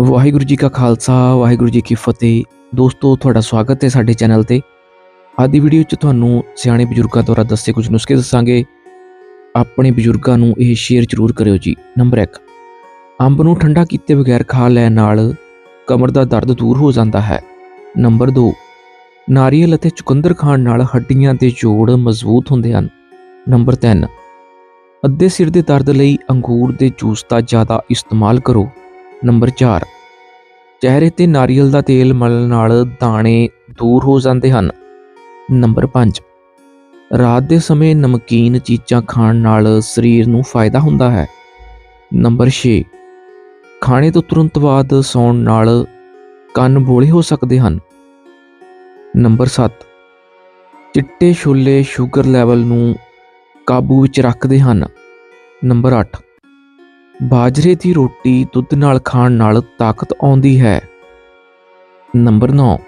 ਵਾਹਿਗੁਰੂ ਜੀ ਕਾ ਖਾਲਸਾ, ਵਾਹਿਗੁਰੂ ਜੀ ਕੀ ਫਤਿਹ। ਦੋਸਤੋ, ਤੁਹਾਡਾ ਸਵਾਗਤ ਹੈ ਸਾਡੇ ਚੈਨਲ ਤੇ। ਅੱਜ ਦੀ ਵੀਡੀਓ 'ਚ ਤੁਹਾਨੂੰ ਸਿਆਣੇ ਬਜ਼ੁਰਗਾਂ ਦੁਆਰਾ ਦੱਸੇ ਕੁਝ ਨੁਸਖੇ ਦੱਸਾਂਗੇ। ਆਪਣੇ ਬਜ਼ੁਰਗਾਂ ਨੂੰ ਇਹ ਸ਼ੇਅਰ ਜ਼ਰੂਰ ਕਰਿਓ ਜੀ। ਨੰਬਰ 1 ਅੰਬ ਨੂੰ ਠੰਡਾ ਕੀਤੇ ਬਗੈਰ ਖਾ ਲੈਣ ਨਾਲ ਕਮਰ ਦਾ ਦਰਦ ਦੂਰ ਹੋ ਜਾਂਦਾ ਹੈ। ਨੰਬਰ 2 ਨਾਰੀਅਲ ਅਤੇ ਚੁਕੰਦਰ ਖਾਣ ਨਾਲ ਹੱਡੀਆਂ ਦੇ ਜੋੜ ਮਜ਼ਬੂਤ ਹੁੰਦੇ ਹਨ। ਨੰਬਰ 3 ਅੱਧੇ ਸਿਰ ਦੇ ਦਰਦ ਲਈ ਅੰਗੂਰ ਦੇ ਜੂਸ ਦਾ ਜ਼ਿਆਦਾ ਇਸਤੇਮਾਲ ਕਰੋ। ਨੰਬਰ 4 ਚਿਹਰੇ ਤੇ ਨਾਰੀਅਲ ਦਾ ਤੇਲ ਮਲਣ ਨਾਲ ਦਾਣੇ ਦੂਰ ਹੋ ਜਾਂਦੇ ਹਨ। ਨੰਬਰ 5 ਰਾਤ ਦੇ ਸਮੇਂ ਨਮਕੀਨ ਚੀਜ਼ਾਂ ਖਾਣ ਨਾਲ ਸਰੀਰ ਨੂੰ ਫਾਇਦਾ ਹੁੰਦਾ ਹੈ। ਨੰਬਰ 6 ਖਾਣੇ ਤੋਂ ਤੁਰੰਤ ਬਾਅਦ ਸੌਣ ਨਾਲ ਕੰਨ ਬੋਲੇ ਹੋ ਸਕਦੇ ਹਨ। ਨੰਬਰ 7 ਚਿੱਟੇ ਛੋਲੇ ਸ਼ੂਗਰ ਲੈਵਲ ਨੂੰ ਕਾਬੂ ਵਿੱਚ ਰੱਖਦੇ ਹਨ। ਨੰਬਰ 8 ਬਾਜਰੇ ਦੀ ਰੋਟੀ ਦੁੱਧ ਨਾਲ ਖਾਣ ਨਾਲ ਤਾਕਤ ਆਉਂਦੀ ਹੈ। ਨੰਬਰ 9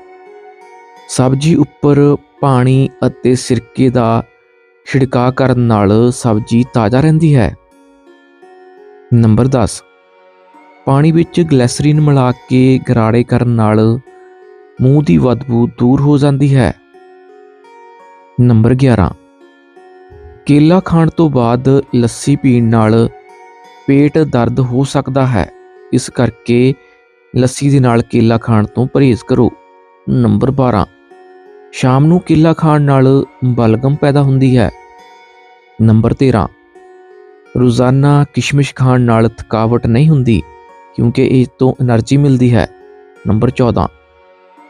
ਸਬਜ਼ੀ ਉੱਪਰ ਪਾਣੀ ਅਤੇ ਸਿਰਕੇ ਦਾ ਛਿੜਕਾਅ ਕਰਨ ਨਾਲ ਸਬਜ਼ੀ ਤਾਜ਼ਾ ਰਹਿੰਦੀ ਹੈ। ਨੰਬਰ 10 ਪਾਣੀ ਵਿੱਚ ਗਲੈਸਰੀਨ ਮਿਲਾ ਕੇ ਗਰਾੜੇ ਕਰਨ ਨਾਲ ਮੂੰਹ ਦੀ ਬਦਬੂ ਦੂਰ ਹੋ ਜਾਂਦੀ ਹੈ। ਨੰਬਰ 11 ਕੇਲਾ ਖਾਣ ਤੋਂ ਬਾਅਦ ਲੱਸੀ ਪੀਣ ਨਾਲ ਪੇਟ ਦਰਦ ਹੋ ਸਕਦਾ ਹੈ। ਇਸ ਕਰਕੇ ਲੱਸੀ ਦੇ ਨਾਲ ਕੇਲਾ ਖਾਣ ਤੋਂ ਪਰਹੇਜ਼ ਕਰੋ। ਨੰਬਰ 12 ਸ਼ਾਮ ਨੂੰ ਕੇਲਾ ਖਾਣ ਨਾਲ ਬਲਗਮ ਪੈਦਾ ਹੁੰਦੀ ਹੈ। ਨੰਬਰ 13 ਰੋਜ਼ਾਨਾ ਕਿਸ਼ਮਿਸ਼ ਖਾਣ ਨਾਲ ਥਕਾਵਟ ਨਹੀਂ ਹੁੰਦੀ, ਕਿਉਂਕਿ ਇਸ ਤੋਂ એનર્ਜੀ ਮਿਲਦੀ ਹੈ। ਨੰਬਰ 14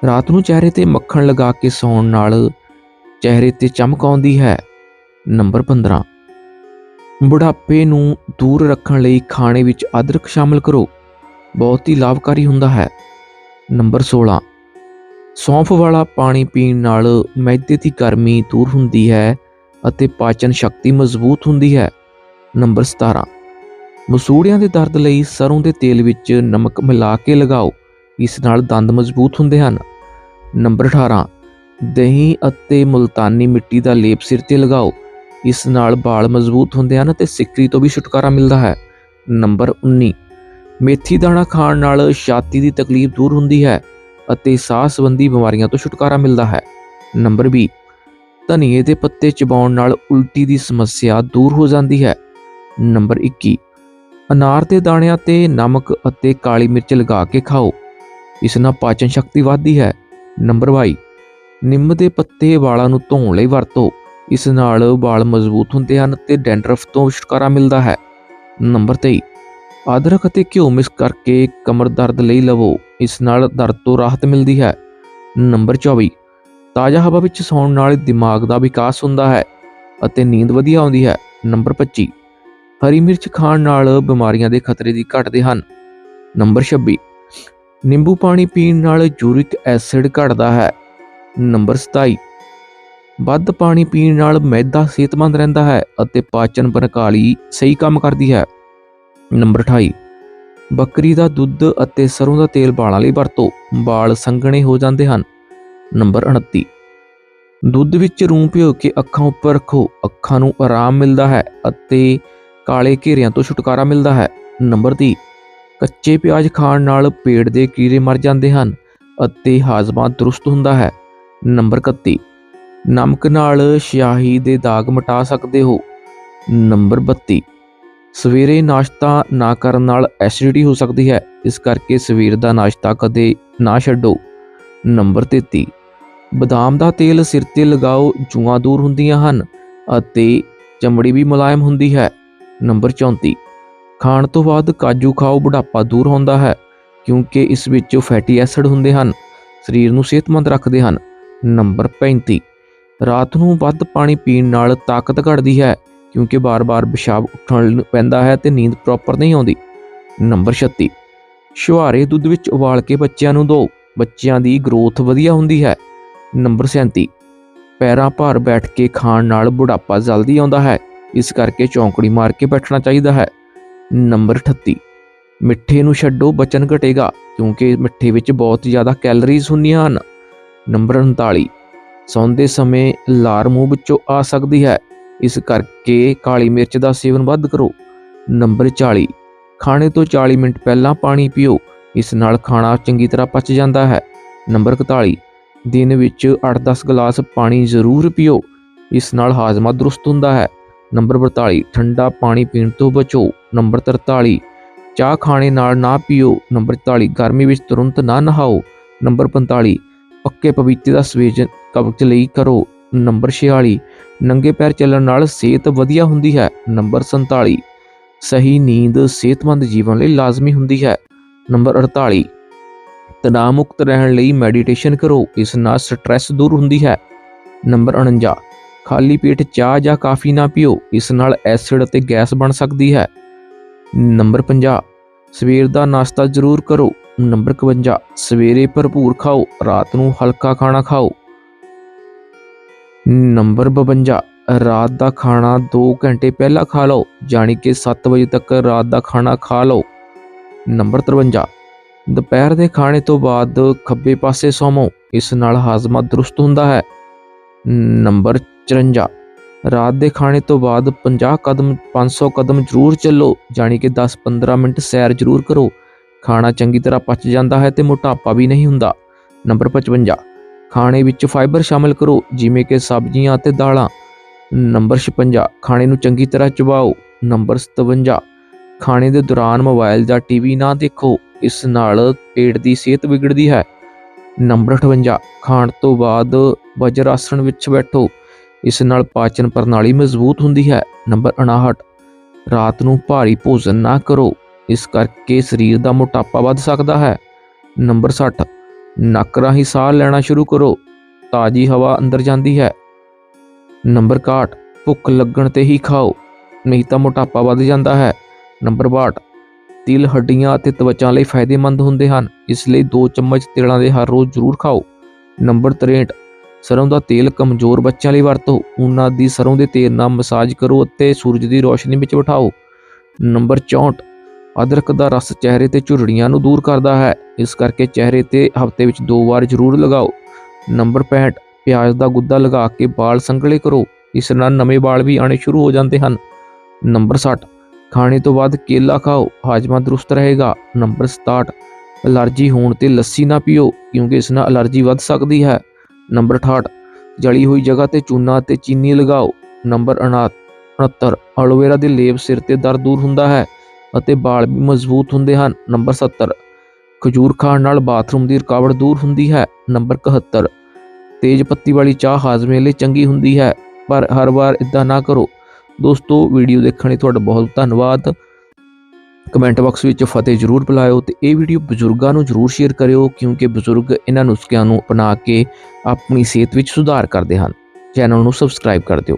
ਰਾਤ ਨੂੰ ਚਿਹਰੇ ਤੇ ਮੱਖਣ ਲਗਾ ਕੇ ਸੌਣ ਨਾਲ ਚਿਹਰੇ ਤੇ ਚਮਕ ਆਉਂਦੀ ਹੈ। ਨੰਬਰ 15 ਬੁਢਾਪੇ ਨੂੰ ਦੂਰ ਰੱਖਣ ਲਈ ਖਾਣੇ ਵਿੱਚ ਅਦਰਕ ਸ਼ਾਮਲ ਕਰੋ। ਬਹੁਤ ਹੀ ਲਾਭਕਾਰੀ ਹੁੰਦਾ ਹੈ। ਨੰਬਰ 16 ਸੌਂਫ ਵਾਲਾ ਪਾਣੀ ਪੀਣ ਨਾਲ ਮੈਦੇ ਦੀ ਗਰਮੀ ਦੂਰ ਹੁੰਦੀ ਹੈ ਅਤੇ ਪਾਚਨ ਸ਼ਕਤੀ ਮਜ਼ਬੂਤ ਹੁੰਦੀ ਹੈ। ਨੰਬਰ 17 ਮਸੂੜਿਆਂ ਦੇ ਦਰਦ ਲਈ ਸਰੋਂ ਦੇ ਤੇਲ ਵਿੱਚ ਨਮਕ ਮਿਲਾ ਕੇ ਲਗਾਓ। ਇਸ ਨਾਲ ਦੰਦ ਮਜ਼ਬੂਤ ਹੁੰਦੇ ਹਨ। ਨੰਬਰ 18 ਦਹੀਂ ਅਤੇ ਮੁਲਤਾਨੀ ਮਿੱਟੀ ਦਾ ਲੇਪ ਸਿਰ ਤੇ ਲਗਾਓ। ਇਸ ਨਾਲ ਵਾਲ ਮਜ਼ਬੂਤ ਹੁੰਦੇ ਹਨ ਤੇ ਸਿੱਕਰੀ ਤੋਂ ਵੀ ਛੁਟਕਾਰਾ ਮਿਲਦਾ ਹੈ। ਨੰਬਰ 19 ਮੇਥੀ ਦਾਣਾ ਖਾਣ ਨਾਲ ਛਾਤੀ ਦੀ ਤਕਲੀਫ ਦੂਰ ਹੁੰਦੀ ਹੈ ਅਤੇ ਸਾਹ ਸੰਬੰਧੀ ਬਿਮਾਰੀਆਂ ਤੋਂ ਛੁਟਕਾਰਾ ਮਿਲਦਾ ਹੈ। ਨੰਬਰ 20 ਧਨੀਏ ਦੇ ਪੱਤੇ ਚਬਾਉਣ ਨਾਲ ਉਲਟੀ ਦੀ ਸਮੱਸਿਆ ਦੂਰ ਹੋ ਜਾਂਦੀ ਹੈ। ਨੰਬਰ 21 ਅਨਾਰ ਦੇ ਦਾਣਿਆਂ ਤੇ ਨਮਕ ਅਤੇ ਕਾਲੀ ਮਿਰਚ ਲਗਾ ਕੇ ਖਾਓ। ਇਸ ਨਾਲ ਪਾਚਨ ਸ਼ਕਤੀ ਵਧਦੀ ਹੈ। ਨੰਬਰ 22 ਨਿੰਮ ਦੇ ਪੱਤੇ ਵਾਲਾਂ ਨੂੰ ਧੋਣ ਲਈ ਵਰਤੋ। ਇਸ ਨਾਲ ਵਾਲ ਮਜ਼ਬੂਤ ਹੁੰਦੇ ਹਨ ਤੇ ਡੈਂਡਰਫ ਤੋਂ ਛੁਟਕਾਰਾ ਮਿਲਦਾ ਹੈ। ਨੰਬਰ 23 ਅਦਰਕ ਅਤੇ ਘਿਓ ਮਿਕਸ ਕਰਕੇ ਕਮਰ ਦਰਦ ਲਈ ਲਵੋ। ਇਸ ਨਾਲ ਦਰਦ ਤੋਂ ਰਾਹਤ ਮਿਲਦੀ ਹੈ। ਨੰਬਰ 24 ਤਾਜ਼ਾ ਹਵਾ ਵਿੱਚ ਸੌਣ ਨਾਲ ਦਿਮਾਗ ਦਾ ਵਿਕਾਸ ਹੁੰਦਾ ਹੈ ਅਤੇ ਨੀਂਦ ਵਧੀਆ ਆਉਂਦੀ ਹੈ। ਨੰਬਰ 25 ਹਰੀ ਮਿਰਚ ਖਾਣ ਨਾਲ ਬਿਮਾਰੀਆਂ ਦੇ ਖਤਰੇ ਦੀ ਘਟਦੇ ਹਨ। ਨੰਬਰ 26 ਨਿੰਬੂ ਪਾਣੀ ਪੀਣ ਨਾਲ ਯੂਰਿਕ ਐਸਿਡ ਘਟਦਾ ਹੈ। ਨੰਬਰ 27 ਵੱਧ ਪਾਣੀ ਪੀਣ ਨਾਲ ਮੈਦਾ ਸਿਹਤਮੰਦ ਰਹਿੰਦਾ ਹੈ ਅਤੇ ਪਾਚਨ ਪ੍ਰਣਾਲੀ ਸਹੀ ਕੰਮ ਕਰਦੀ ਹੈ। ਨੰਬਰ 28 ਬੱਕਰੀ ਦਾ ਦੁੱਧ ਅਤੇ ਸਰੋਂ ਦਾ ਤੇਲ ਵਾਲਾਂ ਲਈ ਵਰਤੋ। ਵਾਲ ਸੰਘਣੇ ਹੋ ਜਾਂਦੇ ਹਨ। ਨੰਬਰ 29 ਦੁੱਧ ਵਿੱਚ ਰੂੰ ਭਿਓ ਕੇ ਅੱਖਾਂ ਉੱਪਰ ਰੱਖੋ। ਅੱਖਾਂ ਨੂੰ ਆਰਾਮ ਮਿਲਦਾ ਹੈ ਅਤੇ ਕਾਲੇ ਘੇਰਿਆਂ ਤੋਂ ਛੁਟਕਾਰਾ ਮਿਲਦਾ ਹੈ। ਨੰਬਰ 30 ਕੱਚੇ ਪਿਆਜ਼ ਖਾਣ ਨਾਲ ਪੇਟ ਦੇ ਕੀੜੇ ਮਰ ਜਾਂਦੇ ਹਨ ਅਤੇ ਹਾਜ਼ਮਾ ਦਰੁਸਤ ਹੁੰਦਾ ਹੈ। ਨੰਬਰ 31 ਨਮਕ ਨਾਲ ਸਿਆਹੀ ਦੇ ਦਾਗ ਮਿਟਾ ਸਕਦੇ ਹੋ। ਨੰਬਰ 32 ਸਵੇਰੇ ਨਾਸ਼ਤਾ ਨਾ ਕਰਨ ਨਾਲ ਐਸਿਡਿਟੀ ਹੋ ਸਕਦੀ ਹੈ, ਇਸ ਕਰਕੇ ਸਵੇਰ ਦਾ ਨਾਸ਼ਤਾ ਕਦੇ ਨਾ ਛੱਡੋ। ਨੰਬਰ 33 ਬਦਾਮ ਦਾ ਤੇਲ ਸਿਰ ਤੇ ਲਗਾਓ, ਜੂਆਂ ਦੂਰ ਹੁੰਦੀਆਂ ਹਨ ਅਤੇ ਚਮੜੀ ਵੀ ਮੁਲਾਇਮ ਹੁੰਦੀ ਹੈ। ਨੰਬਰ 34 ਖਾਣ ਤੋਂ ਬਾਅਦ ਕਾਜੂ ਖਾਓ, ਬੁਢਾਪਾ ਦੂਰ ਹੁੰਦਾ ਹੈ, ਕਿਉਂਕਿ ਇਸ ਵਿੱਚ ਫੈਟੀ ਐਸਿਡ ਹੁੰਦੇ ਹਨ, ਸਰੀਰ ਨੂੰ ਸਿਹਤਮੰਦ ਰੱਖਦੇ ਹਨ। ਨੰਬਰ 35 ਰਾਤ ਨੂੰ ਵੱਧ ਪਾਣੀ ਪੀਣ ਨਾਲ ਤਾਕਤ ਘਟਦੀ ਹੈ, ਕਿਉਂਕਿ ਬਾਰ-ਬਾਰ ਪਿਸ਼ਾਬ ਉੱਠਣ ਪੈਂਦਾ ਹੈ ਤੇ ਨੀਂਦ ਪ੍ਰੋਪਰ ਨਹੀਂ ਆਉਂਦੀ। ਨੰਬਰ 36 ਸ਼ੁਹਾਰੇ ਦੁੱਧ ਵਿੱਚ ਉਬਾਲ ਕੇ ਬੱਚਿਆਂ ਨੂੰ ਦਿਓ ਬੱਚਿਆਂ ਦੀ ਗਰੋਥ ਵਧੀਆ ਹੁੰਦੀ ਹੈ। ਨੰਬਰ 37 ਪੈਰਾਂ ਭਾਰ ਬੈਠ ਕੇ ਖਾਣ ਨਾਲ ਬੁਢਾਪਾ ਜਲਦੀ ਆਉਂਦਾ ਹੈ। ਇਸ ਕਰਕੇ ਚੌਂਕੜੀ ਮਾਰ ਕੇ ਬੈਠਣਾ ਚਾਹੀਦਾ ਹੈ। ਨੰਬਰ 38 ਮਿੱਠੇ ਨੂੰ ਛੱਡੋ, ਬਚਨ ਘਟੇਗਾ, ਕਿਉਂਕਿ ਮਿੱਠੇ ਵਿੱਚ ਬਹੁਤ ਜ਼ਿਆਦਾ ਕੈਲਰੀਜ਼ ਹੁੰਦੀਆਂ ਹਨ। ਨੰਬਰ 39 ਸੌਂਦੇ ਸਮੇਂ ਲਾਰ ਮੂੰਹ ਵਿੱਚੋਂ ਆ ਸਕਦੀ ਹੈ। ਇਸ ਕਰਕੇ ਕਾਲੀ ਮਿਰਚ ਦਾ ਸੇਵਨ ਵੱਧ ਕਰੋ। ਨੰਬਰ 40 ਖਾਣੇ ਤੋਂ 40 ਮਿੰਟ ਪਹਿਲਾਂ ਪਾਣੀ ਪੀਓ। ਇਸ ਨਾਲ ਖਾਣਾ ਚੰਗੀ ਤਰ੍ਹਾਂ ਪਚ ਜਾਂਦਾ ਹੈ। ਨੰਬਰ 41 ਦਿਨ ਵਿੱਚ 8-10 ਗਲਾਸ ਪਾਣੀ ਜ਼ਰੂਰ ਪੀਓ। ਇਸ ਨਾਲ ਹਾਜ਼ਮਾ ਦਰੁਸਤ ਹੁੰਦਾ ਹੈ। ਨੰਬਰ 42 ਠੰਡਾ ਪਾਣੀ ਪੀਣ ਤੋਂ ਬਚੋ। ਨੰਬਰ 43 ਚਾਹ ਖਾਣੇ ਨਾਲ ਨਾ ਪੀਓ। ਨੰਬਰ 44 ਗਰਮੀ ਵਿੱਚ ਤੁਰੰਤ ਨਾ ਨਹਾਓ। ਨੰਬਰ 45 ਪੱਕੇ ਪਪੀਤੇ ਦਾ ਸੇਵਨ ਕਬਜ਼ ਲਈ ਕਰੋ। ਨੰਬਰ 46 ਨੰਗੇ ਪੈਰ ਚੱਲਣ ਨਾਲ ਸਿਹਤ ਵਧੀਆ ਹੁੰਦੀ ਹੈ। ਨੰਬਰ 47 ਸਹੀ ਨੀਂਦ ਸਿਹਤਮੰਦ ਜੀਵਨ ਲਈ ਲਾਜ਼ਮੀ ਹੁੰਦੀ ਹੈ। ਨੰਬਰ 48 ਤਣਾਅ ਮੁਕਤ ਰਹਿਣ ਲਈ ਮੈਡੀਟੇਸ਼ਨ ਕਰੋ। ਇਸ ਨਾਲ ਸਟ੍ਰੈਸ ਦੂਰ ਹੁੰਦੀ ਹੈ। ਨੰਬਰ 49 ਖਾਲੀ ਪੇਟ ਚਾਹ ਜਾਂ ਕਾਫੀ ਨਾ ਪੀਓ। ਇਸ ਨਾਲ ਐਸਿਡ ਅਤੇ ਗੈਸ ਬਣ ਸਕਦੀ ਹੈ। ਨੰਬਰ 50 ਸਵੇਰ ਦਾ ਨਾਸ਼ਤਾ ਜ਼ਰੂਰ ਕਰੋ। ਨੰਬਰ 51 ਸਵੇਰੇ ਭਰਪੂਰ ਖਾਓ। ਰਾਤ ਨੂੰ ਹਲਕਾ ਖਾਣਾ ਖਾਓ। ਨੰਬਰ 52 ਰਾਤ ਦਾ ਖਾਣਾ 2 ਘੰਟੇ ਪਹਿਲਾਂ ਖਾ ਲਓ ਜਾਣੀ ਕਿ 7 ਵਜੇ ਤੱਕ ਰਾਤ ਦਾ ਖਾਣਾ ਖਾ ਲਓ। ਨੰਬਰ 53 ਦੁਪਹਿਰ ਦੇ ਖਾਣੇ ਤੋਂ ਬਾਅਦ ਖੱਬੇ ਪਾਸੇ ਸੌਵੋ, ਇਸ ਨਾਲ ਹਾਜ਼ਮਾ ਦਰੁਸਤ ਹੁੰਦਾ ਹੈ। ਨੰਬਰ 54 ਰਾਤ ਦੇ ਖਾਣੇ ਤੋਂ ਬਾਅਦ 50 ਕਦਮ 500 ਕਦਮ ਜ਼ਰੂਰ ਚੱਲੋ ਜਾਣੀ ਕਿ 10-15 ਮਿੰਟ ਸੈਰ ਜ਼ਰੂਰ ਕਰੋ। ਖਾਣਾ ਚੰਗੀ ਤਰ੍ਹਾਂ ਪਚ ਜਾਂਦਾ ਹੈ ਤੇ ਮੋਟਾਪਾ ਵੀ ਨਹੀਂ ਹੁੰਦਾ। ਨੰਬਰ 55 ਖਾਣੇ ਵਿੱਚ ਫਾਈਬਰ ਸ਼ਾਮਿਲ ਕਰੋ, ਜਿਵੇਂ ਕਿ ਸਬਜ਼ੀਆਂ ਅਤੇ ਦਾਲਾਂ। ਨੰਬਰ 56 ਖਾਣੇ ਨੂੰ ਚੰਗੀ ਤਰ੍ਹਾਂ ਚਬਾਓ। ਨੰਬਰ 57 ਖਾਣੇ ਦੇ ਦੌਰਾਨ ਮੋਬਾਈਲ ਜਾਂ ਟੀਵੀ ਨਾ ਦੇਖੋ, ਇਸ ਨਾਲ ਪੇਟ ਦੀ ਸਿਹਤ ਵਿਗੜਦੀ ਹੈ। ਨੰਬਰ 58 ਖਾਣ ਤੋਂ ਬਾਅਦ ਵਜਰ ਆਸਣ ਵਿੱਚ ਬੈਠੋ। ਇਸ ਨਾਲ ਪਾਚਨ ਪ੍ਰਣਾਲੀ ਮਜ਼ਬੂਤ ਹੁੰਦੀ ਹੈ। ਨੰਬਰ 59 ਰਾਤ ਨੂੰ ਭਾਰੀ ਭੋਜਨ ਨਾ ਕਰੋ। ਇਸ ਕਰਕੇ ਸਰੀਰ ਦਾ ਮੋਟਾਪਾ ਵੱਧ ਸਕਦਾ ਹੈ। ਨੰਬਰ 60 ਨੱਕ ਰਾਹੀਂ ਸਾਹ ਲੈਣਾ ਸ਼ੁਰੂ ਕਰੋ, ਤਾਜ਼ੀ ਹਵਾ ਅੰਦਰ ਜਾਂਦੀ ਹੈ। ਨੰਬਰ 61 ਭੁੱਖ ਲੱਗਣ ਤੇ ਹੀ ਖਾਓ, ਨਹੀਂ ਤਾਂ ਮੋਟਾਪਾ ਵੱਧ ਜਾਂਦਾ ਹੈ। ਨੰਬਰ 62 ਤਿਲ, ਹੱਡੀਆਂ ਅਤੇ ਤਵਚਾ ਲਈ ਫਾਇਦੇਮੰਦ ਹੁੰਦੇ ਹਨ, ਇਸ ਲਈ 2 ਚਮਚ ਤਿਲਾਂ ਦੇ ਹਰ ਰੋਜ਼ ਜ਼ਰੂਰ ਖਾਓ। ਨੰਬਰ 63 ਸਰੋਂ ਦਾ ਤੇਲ ਕਮਜ਼ੋਰ ਬੱਚਿਆਂ ਲਈ ਵਰਤੋ, ਉਹਨਾਂ ਦੀ ਸਰੋਂ ਦੇ ਤੇਲ ਨਾਲ ਮਸਾਜ ਕਰੋ ਅਤੇ ਸੂਰਜ ਦੀ ਰੋਸ਼ਨੀ ਵਿੱਚ ਬਿਠਾਓ। ਨੰਬਰ 64 ਅਦਰਕ ਦਾ ਰਸ ਚਿਹਰੇ ਤੇ ਝੁਰੜੀਆਂ ਨੂੰ ਦੂਰ ਕਰਦਾ ਹੈ। ਇਸ ਕਰਕੇ ਚਿਹਰੇ ਤੇ ਹਫ਼ਤੇ ਵਿੱਚ ਦੋ ਵਾਰ ਜ਼ਰੂਰ ਲਗਾਓ। ਨੰਬਰ 65 ਪਿਆਜ਼ ਦਾ ਗੁੱਦਾ ਲਗਾ ਕੇ ਵਾਲ ਸੰਘਲੇ ਕਰੋ। ਇਸ ਨਾਲ ਨਵੇਂ ਵਾਲ ਵੀ ਆਣੇ ਸ਼ੁਰੂ ਹੋ ਜਾਂਦੇ ਹਨ। ਨੰਬਰ 60 ਖਾਣੇ ਤੋਂ ਬਾਅਦ ਕੇਲਾ ਖਾਓ। ਹਾਜ਼ਮਾ ਦਰੁਸਤ ਰਹੇਗਾ। ਨੰਬਰ 67 ਅਲਰਜੀ ਹੋਣ ਤੇ ਲੱਸੀ ਨਾ ਪੀਓ, ਕਿਉਂਕਿ ਇਸ ਨਾਲ ਅਲਰਜੀ ਵੱਧ ਸਕਦੀ ਹੈ। ਨੰਬਰ 68 ਜਲੀ ਹੋਈ ਜਗ੍ਹਾ ਤੇ ਚੂਨਾ ਅਤੇ ਚੀਨੀ ਲਗਾਓ। ਨੰਬਰ 69 ਐਲੋਵੇਰਾ ਦੇ ਲੇਪ ਸਿਰ ਤੇ ਦਰਦ ਦੂਰ ਹੁੰਦਾ ਹੈ। ਅਤੇ ਵਾਲ ਵੀ ਮਜ਼ਬੂਤ ਹੁੰਦੇ ਹਨ। ਨੰਬਰ 70 ਖਜੂਰ ਖਾਣ ਨਾਲ ਬਾਥਰੂਮ ਦੀ ਰੁਕਾਵਟ ਦੂਰ ਹੁੰਦੀ ਹੈ। ਨੰਬਰ 71 ਤੇਜ਼ ਪੱਤੀ ਵਾਲੀ ਚਾਹ ਹਾਜ਼ਮੇ ਲਈ ਚੰਗੀ ਹੁੰਦੀ ਹੈ, ਪਰ ਹਰ ਵਾਰ ਇਦਾਂ ਨਾ ਕਰੋ। ਦੋਸਤੋ, ਵੀਡੀਓ ਦੇਖਣ ਲਈ ਤੁਹਾਡਾ ਬਹੁਤ ਧੰਨਵਾਦ। ਕਮੈਂਟ ਬਾਕਸ ਵਿੱਚ ਫਤਿਹ ਜ਼ਰੂਰ ਬੁਲਾਇਓ ਤੇ ਇਹ ਵੀਡੀਓ ਬਜ਼ੁਰਗਾਂ ਨੂੰ ਜ਼ਰੂਰ ਸ਼ੇਅਰ ਕਰਿਓ, ਕਿਉਂਕਿ ਬਜ਼ੁਰਗ ਇਹਨਾਂ ਨੁਸਖਿਆਂ ਨੂੰ ਅਪਣਾ ਕੇ ਆਪਣੀ ਸਿਹਤ ਵਿੱਚ ਸੁਧਾਰ ਕਰਦੇ ਹਨ। ਚੈਨਲ ਨੂੰ ਸਬਸਕ੍ਰਾਈਬ ਕਰ ਦਿਓ।